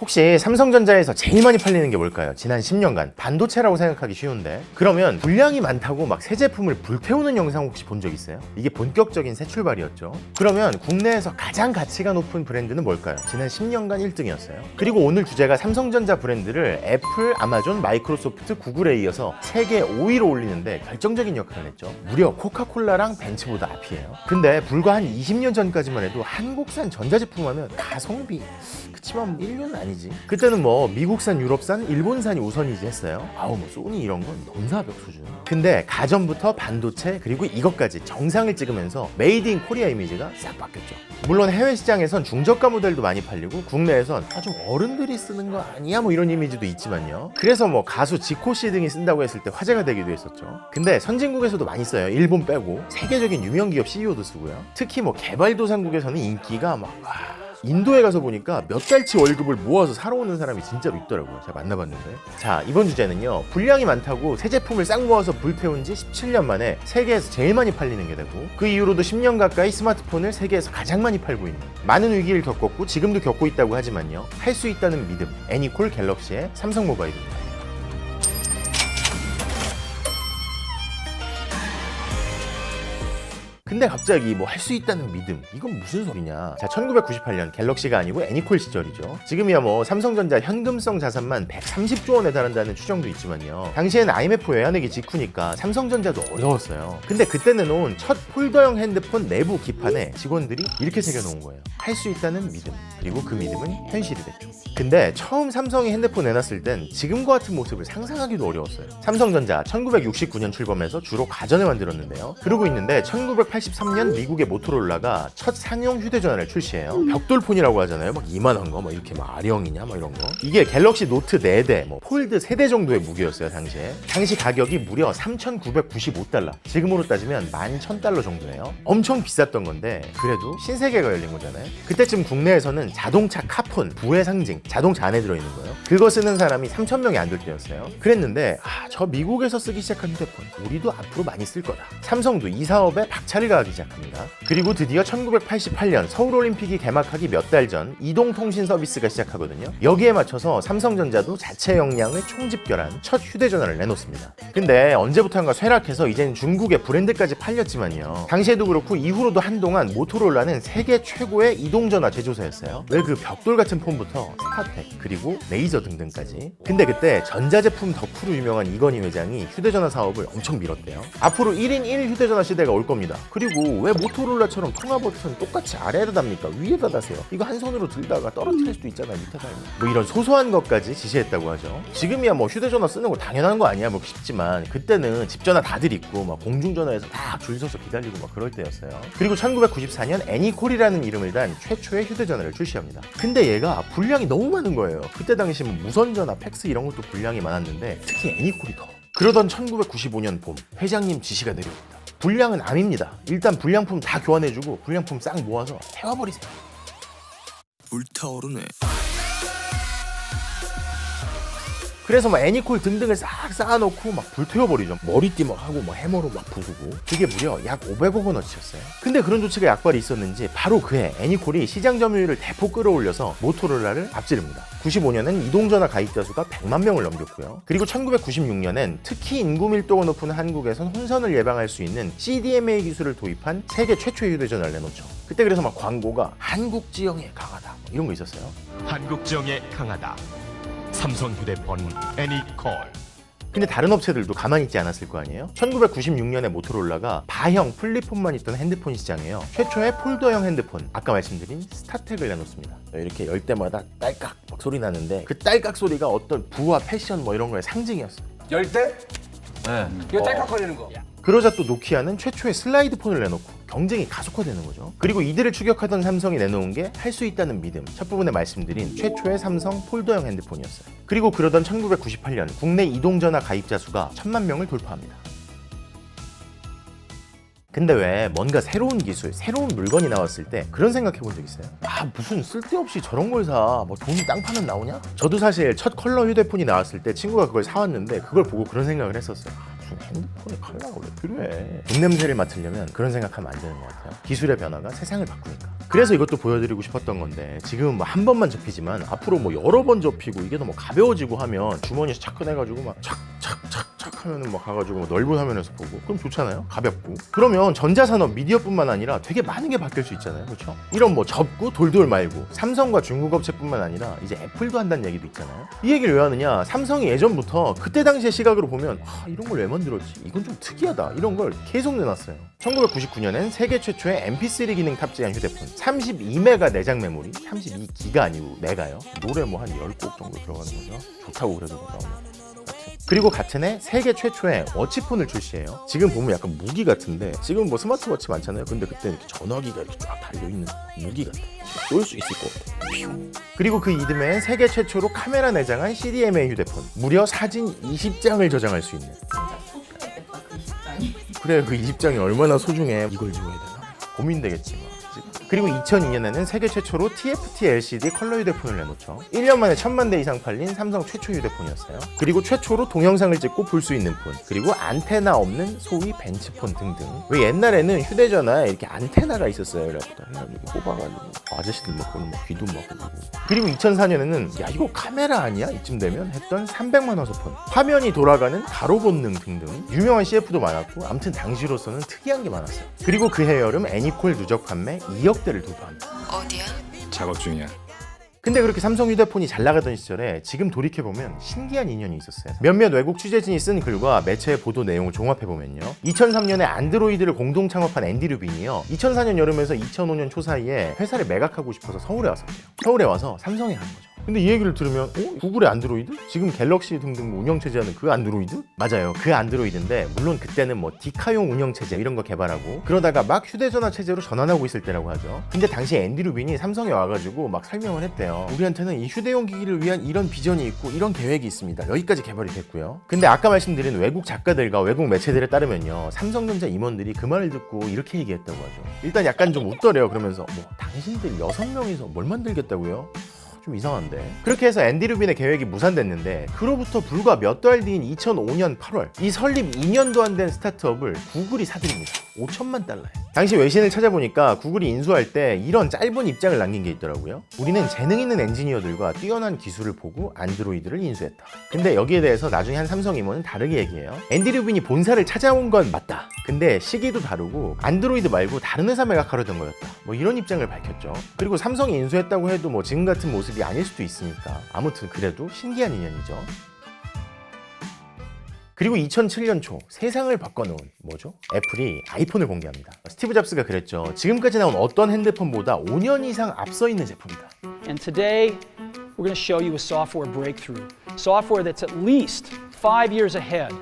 혹시 삼성전자에서 제일 많이 팔리는 게 뭘까요? 지난 10년간 반도체라고 생각하기 쉬운데 그러면 분량이 많다고 막 새 제품을 불태우는 영상 혹시 본 적 있어요? 이게 본격적인 새 출발이었죠. 그러면 국내에서 가장 가치가 높은 브랜드는 뭘까요? 지난 10년간 1등이었어요. 그리고 오늘 주제가 삼성전자 브랜드를 애플, 아마존, 마이크로소프트, 구글에 이어서 세계 5위로 올리는데 결정적인 역할을 했죠. 무려 코카콜라랑 벤츠보다 앞이에요. 근데 불과 한 20년 전까지만 해도 한국산 전자제품 하면 가성비 그치만 인류는 아니지. 그때는 뭐 미국산, 유럽산, 일본산이 우선이지 했어요. 아우 뭐 소니 이런 건 넘사벽 수준. 근데 가전부터 반도체 그리고 이것까지 정상을 찍으면서 메이드 인 코리아 이미지가 싹 바뀌었죠. 물론 해외 시장에선 중저가 모델도 많이 팔리고 국내에선 아주 어른들이 쓰는 거 아니야 뭐 이런 이미지도 있지만요. 그래서 뭐 가수 지코 씨 등이 쓴다고 했을 때 화제가 되기도 했었죠. 근데 선진국에서도 많이 써요. 일본 빼고 세계적인 유명 기업 CEO도 쓰고요. 특히 뭐 개발도상국에서는 인기가 막 와, 인도에 가서 보니까 몇 달치 월급을 모아서 살아오는 사람이 진짜로 있더라고요. 제가 만나봤는데. 자, 이번 주제는요. 분량이 많다고 새 제품을 싹 모아서 불태운 지 17년 만에 세계에서 제일 많이 팔리는 게 되고 그 이후로도 10년 가까이 스마트폰을 세계에서 가장 많이 팔고 있는 많은 위기를 겪었고 지금도 겪고 있다고 하지만요. 할 수 있다는 믿음. 애니콜 갤럭시의 삼성 모바일입니다. 근데 갑자기 뭐 할 수 있다는 믿음 이건 무슨 소리냐. 자 1998년 갤럭시가 아니고 애니콜 시절이죠. 지금이야 뭐 삼성전자 현금성 자산만 130조 원에 달한다는 추정도 있지만요. 당시에는 IMF 외환위기 직후니까 삼성전자도 어려웠어요. 근데 그때 내놓은 첫 폴더형 핸드폰 내부 기판에 직원들이 이렇게 새겨놓은 거예요. 할 수 있다는 믿음 그리고 그 믿음은 현실이 됐죠. 근데 처음 삼성이 핸드폰 내놨을 땐 지금과 같은 모습을 상상하기도 어려웠어요. 삼성전자 1969년 출범해서 주로 가전을 만들었는데요. 그러고 있는데 1983년 미국의 모토로라가 첫 상용 휴대전화를 출시해요. 벽돌폰이라고 하잖아요. 막 이만한 거, 막 이렇게 막 아령이냐, 막 이런 거. 이게 갤럭시 노트 4대, 뭐 폴드 3대 정도의 무게였어요, 당시에. 당시 가격이 무려 3,995달러. 지금으로 따지면 11,000달러 정도예요. 엄청 비쌌던 건데, 그래도 신세계가 열린 거잖아요. 그때쯤 국내에서는 자동차 카폰, 부의 상징, 자동차 안에 들어있는 거예요. 그거 쓰는 사람이 3,000명이 안 될 때였어요. 그랬는데, 아, 저 미국에서 쓰기 시작한 휴대폰, 우리도 앞으로 많이 쓸 거다. 삼성도 이 사업에 박차를 가하기 시작합니다. 그리고 드디어 1988년 서울올림픽이 개막하기 몇 달 전 이동통신 서비스가 시작하거든요. 여기에 맞춰서 삼성전자도 자체 역량을 총집결한 첫 휴대전화를 내놓습니다. 근데 언제부턴가 쇠락해서 이제는 중국의 브랜드까지 팔렸지만요. 당시에도 그렇고 이후로도 한동안 모토로라는 세계 최고의 이동전화 제조사였어요. 왜 그 벽돌 같은 폰부터 스타텍 그리고 레이저 등등까지. 근데 그때 전자제품 덕후로 유명한 이건희 회장이 휴대전화 사업을 엄청 밀었대요. 앞으로 1인 1 휴대전화 시대가 올 겁니다. 그리고 왜 모토로라처럼 통화 버튼 똑같이 아래에다 답니까? 위에다 다세요. 이거 한 손으로 들다가 떨어뜨릴 수도 있잖아요. 밑에다. 뭐 이런 소소한 것까지 지시했다고 하죠. 지금이야 뭐 휴대전화 쓰는 거 당연한 거 아니야 뭐 싶지만 그때는 집전화 다들 있고 막 공중전화에서 다 줄 서서 기다리고 막 그럴 때였어요. 그리고 1994년 애니콜이라는 이름을 단 최초의 휴대전화를 출시합니다. 근데 얘가 분량이 너무 많은 거예요. 그때 당시 뭐 무선전화, 팩스 이런 것도 분량이 많았는데 특히 애니콜이 더. 그러던 1995년 봄 회장님 지시가 내려옵니다. 불량은 아닙니다. 일단 불량품 다 교환해주고 불량품 싹 모아서 태워버리세요. 불타오르네. 그래서 막 애니콜 등등을 싹 쌓아놓고 막 불태워버리죠. 머리띠 막 하고 막 해머로 막 부수고. 그게 무려 약 500억 원어치였어요. 근데 그런 조치가 약발이 있었는지 바로 그해 애니콜이 시장 점유율을 대폭 끌어올려서 모토로라를 앞지릅니다. 95년엔 이동전화 가입자 수가 100만 명을 넘겼고요. 그리고 1996년엔 특히 인구 밀도가 높은 한국에선 혼선을 예방할 수 있는 CDMA 기술을 도입한 세계 최초의 휴대전화를 내놓죠. 그때 그래서 막 광고가 한국 지형에 강하다 뭐 이런 거 있었어요. 한국 지형에 강하다. 삼성 휴대폰 애니콜. 근데 다른 업체들도 가만히 있지 않았을 거 아니에요? 1996년에 모토로라가 바형 플립폰만 있던 핸드폰 시장에요. 최초의 폴더형 핸드폰, 아까 말씀드린 스타텍을 내놓습니다. 이렇게 열 때마다 딸깍 막 소리 나는데 그 딸깍 소리가 어떤 부와 패션 뭐 이런 거의 상징이었어요. 열대? 네. 이거 딸깍거리는 거. 그러자 또 노키아는 최초의 슬라이드 폰을 내놓고 경쟁이 가속화되는 거죠. 그리고 이들을 추격하던 삼성이 내놓은 게 할 수 있다는 믿음. 첫 부분에 말씀드린 최초의 삼성 폴더형 핸드폰이었어요. 그리고 그러던 1998년 국내 이동전화 가입자 수가 천만 명을 돌파합니다. 근데 왜 뭔가 새로운 기술, 새로운 물건이 나왔을 때 그런 생각 해 본 적 있어요? 아 무슨 쓸데없이 저런 걸 사, 뭐 돈이 땅 파면 나오냐? 저도 사실 첫 컬러 휴대폰이 나왔을 때 친구가 그걸 사왔는데 그걸 보고 그런 생각을 했었어요. 아, 무슨 핸드폰에 컬러가 왜 필요해? 돈 냄새를 맡으려면 그런 생각하면 안 되는 것 같아요. 기술의 변화가 세상을 바꾸니까. 그래서 이것도 보여드리고 싶었던 건데 지금 뭐 한 번만 접히지만 앞으로 뭐 여러 번 접히고 이게 너무 가벼워지고 하면 주머니에서 착 꺼내가지고 막 착 착착착 하면은 막 가가지고 뭐 넓은 화면에서 보고 그럼 좋잖아요. 가볍고. 그러면 전자산업 미디어뿐만 아니라 되게 많은 게 바뀔 수 있잖아요. 그렇죠? 이런 뭐 접고 돌돌 말고 삼성과 중국 업체뿐만 아니라 이제 애플도 한다는 얘기도 있잖아요. 이 얘기를 왜 하느냐? 삼성이 예전부터 그때 당시의 시각으로 보면 아, 이런 걸 왜 만들었지? 이건 좀 특이하다. 이런 걸 계속 내놨어요. 1999년엔 세계 최초의 MP3 기능 탑재한 휴대폰 32메가 내장 메모리 32기가 아니고 메가요. 노래 뭐 한 10곡 정도 들어가는 거죠. 좋다고 그래도 나오면. 그리고 같은 해 세계 최초의 워치폰을 출시해요. 지금 보면 약간 무기 같은데 지금 뭐 스마트워치 많잖아요. 근데 그때 이렇게 전화기가 이렇게 쫙 달려있는 무기 같아. 쏠 수 있을 것 같아. 퓨. 그리고 그 이듬해 세계 최초로 카메라 내장한 CDMA 휴대폰. 무려 사진 20장을 저장할 수 있는. 소중했겠다 그 시장이. 그래 그 20장이 얼마나 소중해. 이걸 지워야 되나? 고민되겠지 뭐. 그리고 2002년에는 세계 최초로 TFT LCD 컬러 휴대폰을 내놓죠. 1년 만에 천만 대 이상 팔린 삼성 최초 휴대폰이었어요. 그리고 최초로 동영상을 찍고 볼 수 있는 폰, 그리고 안테나 없는 소위 벤치폰 등등. 왜 옛날에는 휴대전화에 이렇게 안테나가 있었어요. 이렇게 이렇게 뽑아가지고 아저씨들 막 보는 막 귀도 막 보고. 그리고 2004년에는 야 이거 카메라 아니야? 이쯤 되면 했던 300만 화소 폰, 화면이 돌아가는 가로 본능 등등 유명한 CF도 많았고 아무튼 당시로서는 특이한 게 많았어요. 그리고 그해 여름 애니콜 누적 판매 2억 대를 돌파합니다. 어디야? 작업 중이야. 근데 그렇게 삼성 휴대폰이 잘 나가던 시절에 지금 돌이켜보면 신기한 인연이 있었어요. 몇몇 외국 취재진이 쓴 글과 매체의 보도 내용을 종합해보면요. 2003년에 안드로이드를 공동 창업한 앤디 루빈이요. 2004년 여름에서 2005년 초 사이에 회사를 매각하고 싶어서 서울에 왔었대요. 서울에 와서 삼성에 간 거죠. 근데 이 얘기를 들으면 어? 구글의 안드로이드? 지금 갤럭시 등등 뭐 운영체제 하는 그 안드로이드? 맞아요. 그 안드로이드인데 물론 그때는 뭐 디카용 운영체제 이런 거 개발하고 그러다가 막 휴대전화 체제로 전환하고 있을 때라고 하죠. 근데 당시 앤디 루빈이 삼성에 와가지고 막 설명을 했대요. 우리한테는 이 휴대용 기기를 위한 이런 비전이 있고 이런 계획이 있습니다. 여기까지 개발이 됐고요. 근데 아까 말씀드린 외국 작가들과 외국 매체들에 따르면요. 삼성전자 임원들이 그 말을 듣고 이렇게 얘기했다고 하죠. 일단 약간 좀 웃더래요. 그러면서 뭐 당신들 여섯 명이서 뭘 만들겠다고요? 좀 이상한데. 그렇게 해서 앤디 루빈의 계획이 무산됐는데 그로부터 불과 몇 달 뒤인 2005년 8월 이 설립 2년도 안 된 스타트업을 구글이 사들입니다. 5천만 달러에. 당시 외신을 찾아보니까 구글이 인수할 때 이런 짧은 입장을 남긴 게 있더라고요. 우리는 재능 있는 엔지니어들과 뛰어난 기술을 보고 안드로이드를 인수했다. 근데 여기에 대해서 나중에 한 삼성 임원은 다르게 얘기해요. 앤디 루빈이 본사를 찾아온 건 맞다. 근데 시기도 다르고 안드로이드 말고 다른 회사 매각하려던 거였다. 뭐 이런 입장을 밝혔죠. 그리고 삼성이 인수했다고 해도 뭐 지금 같은 모습이 아닐 수도 있으니까 아무튼 그래도 신기한 인연이죠. 그리고 2007년 초 세상을 바꿔놓은 뭐죠? 애플이 아이폰을 공개합니다. 스티브 잡스가 그랬죠. 지금까지 나온 어떤 핸드폰보다 5년 이상 앞서 있는 제품이다. And today, we're going to show you a software breakthrough. Software that's at least five years ahead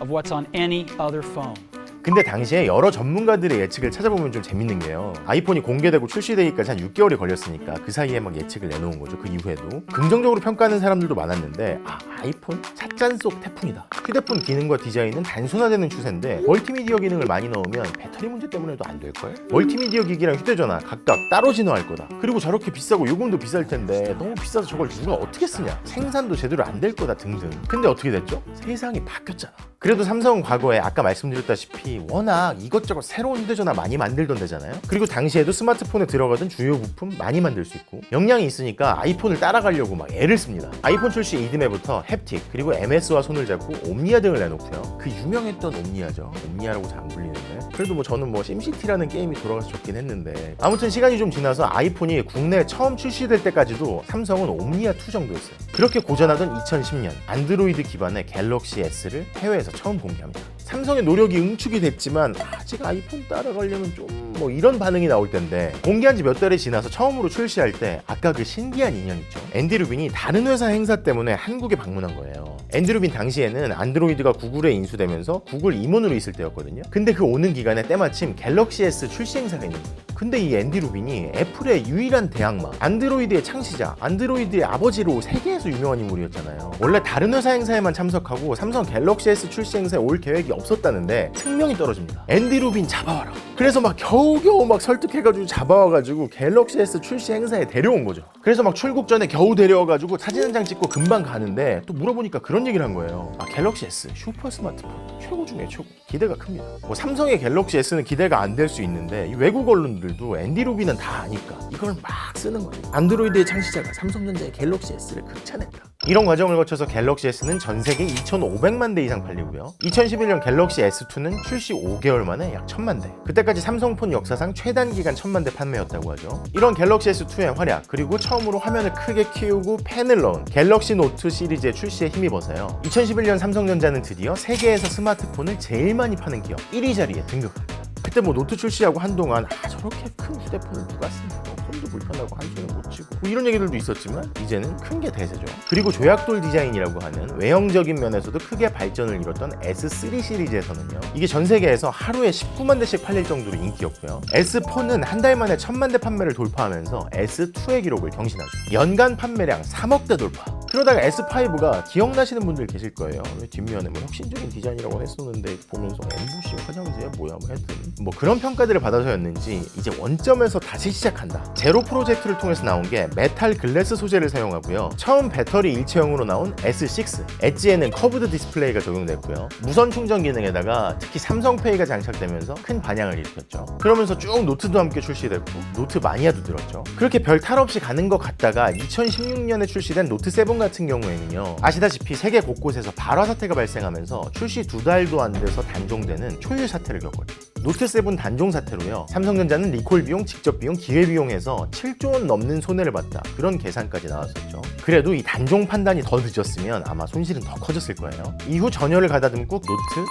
of what's on any other phone. 근데 당시에 여러 전문가들의 예측을 찾아보면 좀 재밌는 게요. 아이폰이 공개되고 출시되기까지 한 6개월이 걸렸으니까 그 사이에 막 예측을 내놓은 거죠. 그 이후에도. 긍정적으로 평가하는 사람들도 많았는데 아, 아이폰? 찻잔 속 태풍이다. 휴대폰 기능과 디자인은 단순화되는 추세인데 멀티미디어 기능을 많이 넣으면 배터리 문제 때문에도 안 될걸? 멀티미디어 기기랑 휴대전화 각각 따로 진화할 거다. 그리고 저렇게 비싸고 요금도 비쌀 텐데 너무 비싸서 저걸 누가 어떻게 쓰냐? 생산도 제대로 안 될 거다 등등. 근데 어떻게 됐죠? 세상이 바뀌었잖아. 그래도 삼성은 과거에 아까 말씀드렸다시피 워낙 이것저것 새로운 휴대전화 많이 만들던 데잖아요. 그리고 당시에도 스마트폰에 들어가던 주요 부품 많이 만들 수 있고 역량이 있으니까 아이폰을 따라가려고 막 애를 씁니다. 아이폰 출시 이듬해부터 햅틱 그리고 MS와 손을 잡고 옴니아 등을 내놓고요. 그 유명했던 옴니아죠. 옴니아라고 잘 안 불리는데 그래도 뭐 저는 뭐 심시티라는 게임이 돌아가서 좋긴 했는데 아무튼 시간이 좀 지나서 아이폰이 국내에 처음 출시될 때까지도 삼성은 옴니아 2 정도였어요. 그렇게 고전하던 2010년 안드로이드 기반의 갤럭시 S를 해외에서 처음 공개합니다. 삼성의 노력이 응축이 됐지만 아직 아이폰 따라가려면 좀 뭐 이런 반응이 나올 텐데 공개한 지 몇 달이 지나서 처음으로 출시할 때 아까 그 신기한 인연 있죠. 앤디 루빈이 다른 회사 행사 때문에 한국에 방문한 거예요. 앤디 루빈 당시에는 안드로이드가 구글에 인수되면서 구글 임원으로 있을 때였거든요. 근데 그 오는 기간에 때마침 갤럭시 S 출시 행사가 있는 거예요. 근데 이 앤디 루빈이 애플의 유일한 대항마, 안드로이드의 창시자, 안드로이드의 아버지로 세계에서 유명한 인물이었잖아요. 원래 다른 회사 행사에만 참석하고 삼성 갤럭시 S 출시 행사에 올 계획이 없었다는데 승명이 떨어집니다. 앤디 루빈 잡아와라. 그래서 막 겨우겨우 막 설득해가지고 잡아와가지고 갤럭시 S 출시 행사에 데려온 거죠. 그래서 막 출국 전에 겨우 데려와가지고 사진 한 장 찍고 금방 가는데 또 물어보니까 그런 이런 얘기를 한 거예요. 아, 갤럭시 S 슈퍼 스마트폰 최고 중에 최고 기대가 큽니다. 뭐 삼성의 갤럭시 S는 기대가 안 될 수 있는데 이 외국 언론들도 앤디 루비는 다 아니까 이걸 막 쓰는 거예요. 안드로이드의 창시자가 삼성전자의 갤럭시 S를 극찬했다. 이런 과정을 거쳐서 갤럭시 S는 전 세계 2,500만 대 이상 팔리고요. 2011년 갤럭시 S2는 출시 5개월 만에 약 1,000만 대. 그때까지 삼성폰 역사상 최단 기간 1,000만 대 판매였다고 하죠. 이런 갤럭시 S2의 활약 그리고 처음으로 화면을 크게 키우고 펜을 넣은 갤럭시 노트 시리즈의 출시에 힘입어서 요. 2011년 삼성전자는 드디어 세계에서 스마트폰을 제일 많이 파는 기업 1위 자리에 등극합니다. 그때 뭐 노트 출시하고 한동안 아 저렇게 큰 휴대폰을 누가 쓰냐 손도 불편하고 한 손에 못 쥐고 뭐 이런 얘기들도 있었지만 이제는 큰 게 대세죠 그리고 조약돌 디자인이라고 하는 외형적인 면에서도 크게 발전을 이뤘던 S3 시리즈에서는요 이게 전 세계에서 하루에 19만 대씩 팔릴 정도로 인기였고요 S4는 한 달 만에 1000만 대 판매를 돌파하면서 S2의 기록을 경신하죠 연간 판매량 3억 대 돌파 그러다가 S5가 기억나시는 분들 계실 거예요. 왜 뒷면에 뭐 혁신적인 디자인이라고 했었는데 보면서 엠보싱 화장지야 뭐야 뭐 하여튼 뭐 그런 평가들을 받아서였는지 이제 원점에서 다시 시작한다. 제로 프로젝트를 통해서 나온 게 메탈 글래스 소재를 사용하고요. 처음 배터리 일체형으로 나온 S6 엣지에는 커브드 디스플레이가 적용됐고요. 무선 충전 기능에다가 특히 삼성페이가 장착되면서 큰 반향을 일으켰죠. 그러면서 쭉 노트도 함께 출시됐고 노트 마니아도 들었죠. 그렇게 별 탈 없이 가는 것 같다가 2016년에 출시된 노트 7 같은 경우에는요. 아시다시피 세계 곳곳에서 발화 사태가 발생하면서 출시 두 달도 안 돼서 단종되는 초유 사태를 겪었죠. 노트 7 단종 사태로요. 삼성전자는 리콜 비용, 직접 비용, 기회 비용에서 7조 원 넘는 손해를 봤다. 그런 계산까지 나왔었죠. 그래도 이 단종 판단이 더 늦었으면 아마 손실은 더 커졌을 거예요. 이후 전열을 가다듬고 노트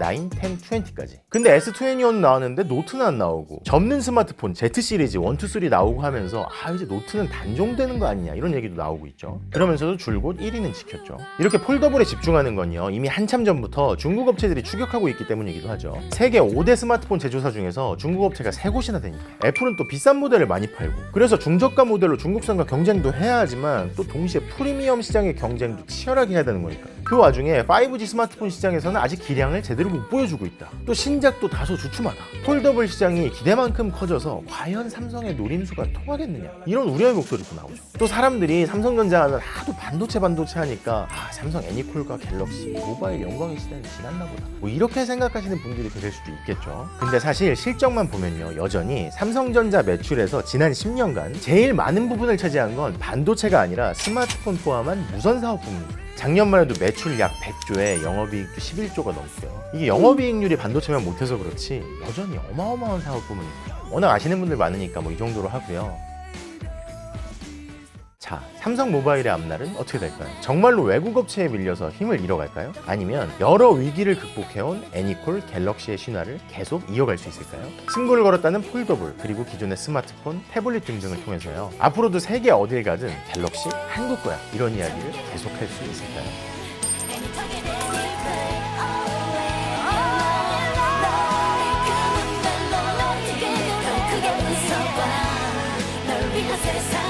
8, 9, 10, 20까지. 근데 S21 나왔는데 노트는 안 나오고 접는 스마트폰 Z 시리즈 1, 2, 3 나오고 하면서 아 이제 노트는 단종되는 거 아니냐 이런 얘기도 나오고 있죠. 그러면서도 줄곧 1위는 지켰죠. 이렇게 폴더블에 집중하는 건요. 이미 한참 전부터 중국 업체들이 추격하고 있기 때문이기도 하죠. 세계 5대 스마트폰 제조사 중에서 중국 업체가 3곳이나 되니까. 애플은 또 비싼 모델을 많이 팔고 그래서 중저가 모델로 중국산과 경쟁도 해야 하지만 또 동시에 프리미엄 시장의 경쟁도 치열하게 해야 되는 거니까. 그 와중에 5G 스마트폰 시장에서는 아직 기량을 제대로 못 보여주고 있다. 또 신작도 다소 주춤하다. 폴더블 시장이 기대만큼 커져서 과연 삼성의 노림수가 통하겠느냐 이런 우려의 목소리도 나오죠. 또 사람들이 삼성전자 하면 하도 반도체 반도체 하니까 아, 삼성 애니콜과 갤럭시 모바일 영광의 시대는 지났나 보다. 뭐 이렇게 생각하시는 분들이 계실 수도 있겠죠. 근데 사실 실적만 보면요 여전히 삼성전자 매출에서 지난 10년간 제일 많은 부분을 차지한 건 반도체가 아니라 스마트폰 포함한 무선 사업 부문입니다. 작년만 해도 매출 약 100조에 영업이익도 11조가 넘고요. 이게 영업이익률이 반도체만 못해서 그렇지 여전히 어마어마한 사업 부문입니다. 워낙 아시는 분들 많으니까 뭐 이 정도로 하고요. 자, 삼성 모바일의 앞날은 어떻게 될까요? 정말로 외국 업체에 밀려서 힘을 잃어갈까요? 아니면 여러 위기를 극복해온 애니콜 갤럭시의 신화를 계속 이어갈 수 있을까요? 승부를 걸었다는 폴더블, 그리고 기존의 스마트폰, 태블릿 등등을 통해서요. 앞으로도 세계 어딜 가든 갤럭시 한국 거야. 이런 이야기를 계속할 수 있을까요? 세상